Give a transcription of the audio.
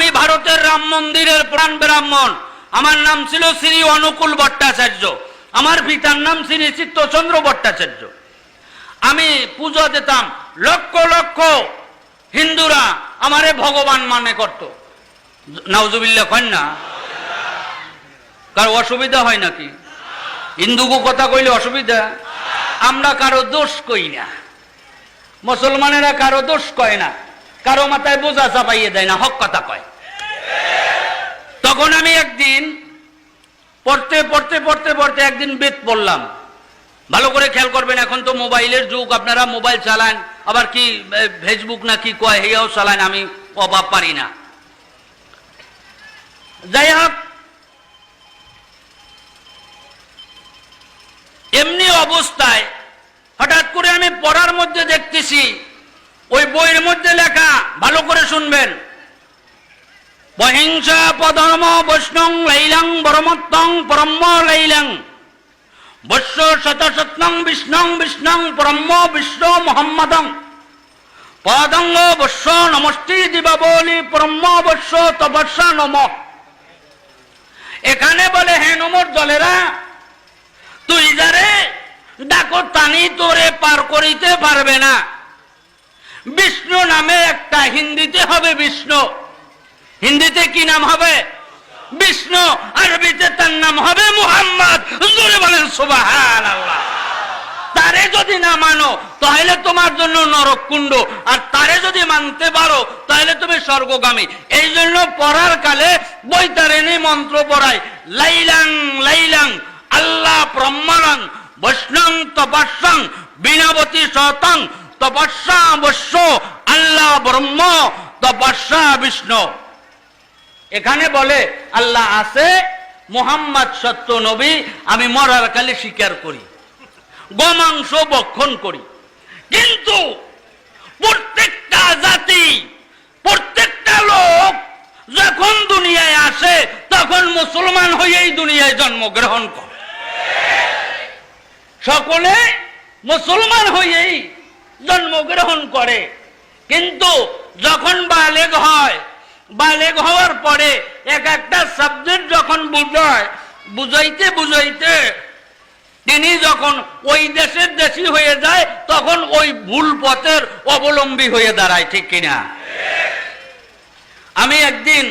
আমি ভারতের রাম মন্দিরের প্রাণ ব্রাহ্মণ। আমার নাম ছিল শ্রী অনুকূল ভট্টাচার্য। আমার পিতার নাম শ্রী চিত্তচন্দ্র ভট্টাচার্য। আমি পুজো দিতাম লক্ষ লক্ষ হিন্দুরা আমারে ভগবান মানে করত। নাউজুবিল্লা কন না? কার অসুবিধা হয় নাকি? হিন্দুকে কথা কইলে অসুবিধা? আমরা কারও দোষ কই না। মুসলমানেরা কারও দোষ কয় না। কারও মাথায় বোঝা চাপাইয়ে দেয় না, হক কথা কয়। তখন আমি একদিন পড়তে পড়তে পড়তে পড়তে একদিন বেদ পড়লাম। ভালো করে খেয়াল করবেন, এখন তো মোবাইলের যুগ, আপনারা মোবাইল চালান, আবার কি ফেসবুক না কি কয়, হেয়াও চালান, আমি অভাব পারি না। যাই হোক, এমনি অবস্থায় হঠাৎ করে আমি পড়ার মধ্যে দেখতেছি, ওই বইয়ের মধ্যে লেখা ভালো করে শুনবেন। বহিংসা পধর্ম বৈষ্ণং লাইলাং বরমত্তং পরম্য লাইলাং। বৈশ্য শতশতনং বিষ্ণং বিষ্ণং পরম্য বিশ্ব মোহাম্মদং। পদঙ্গ বৈশ্য নমষ্টি দিবাবলি পরম্য বৈশ্য তপস্যা নম। এখানে বলে, হে নমর জলেরা, তুই যারে ডাকো টানি তোরে পার করিতে পারবে না। বিষ্ণু নামে একটা হিন্দিতে হবে বিষ্ণু। হিন্দিতে কি নাম হবে? বিষ্ণু। আরবিতে তার নাম হবে মুহাম্মদ। জোরে বলেন তারে যদি না মানো, তাহলে তোমার জন্য নরককুণ্ড আর তারে যদি মানতে পারো, তাহলে তুমি স্বর্গগামী। এই জন্য পড়ার কালে বৈতারিণী মন্ত্র পড়ায়, লাইলাং লাইলাং, আল্লাহ ব্রহ্মাণং বৈষ্ণং তপস্যাং, বিনাবতী তপস্যা বৈশ্য আল্লাহ ব্রহ্ম, তপস্যা বিষ্ণু। এখানে বলে, আল্লাহ আছে, মোহাম্মদ সত্য নবী, আমি মরার কালে স্বীকার করি, গোমাংস বক্ষণ করি। কিন্তু প্রত্যেকটা জাতি, প্রত্যেকটা লোক যখন দুনিয়ায় আসে, তখন মুসলমান হয়েই দুনিয়ায় জন্মগ্রহণ করে। সকলে মুসলমান হয়েই জন্মগ্রহণ করে। কিন্তু যখন বালেগ হয়, বালেগ হওয়ার পরে এক একটা সাবজেক্ট যখন বুঝায়, বুঝাইতে বুঝাইতে তিনি যখন ওই দেশের দেশি হয়ে যায়, তখন ওই ভুল পথের অবলম্বী হয়ে দাঁড়ায়, ঠিক কিনা? আমি একদিন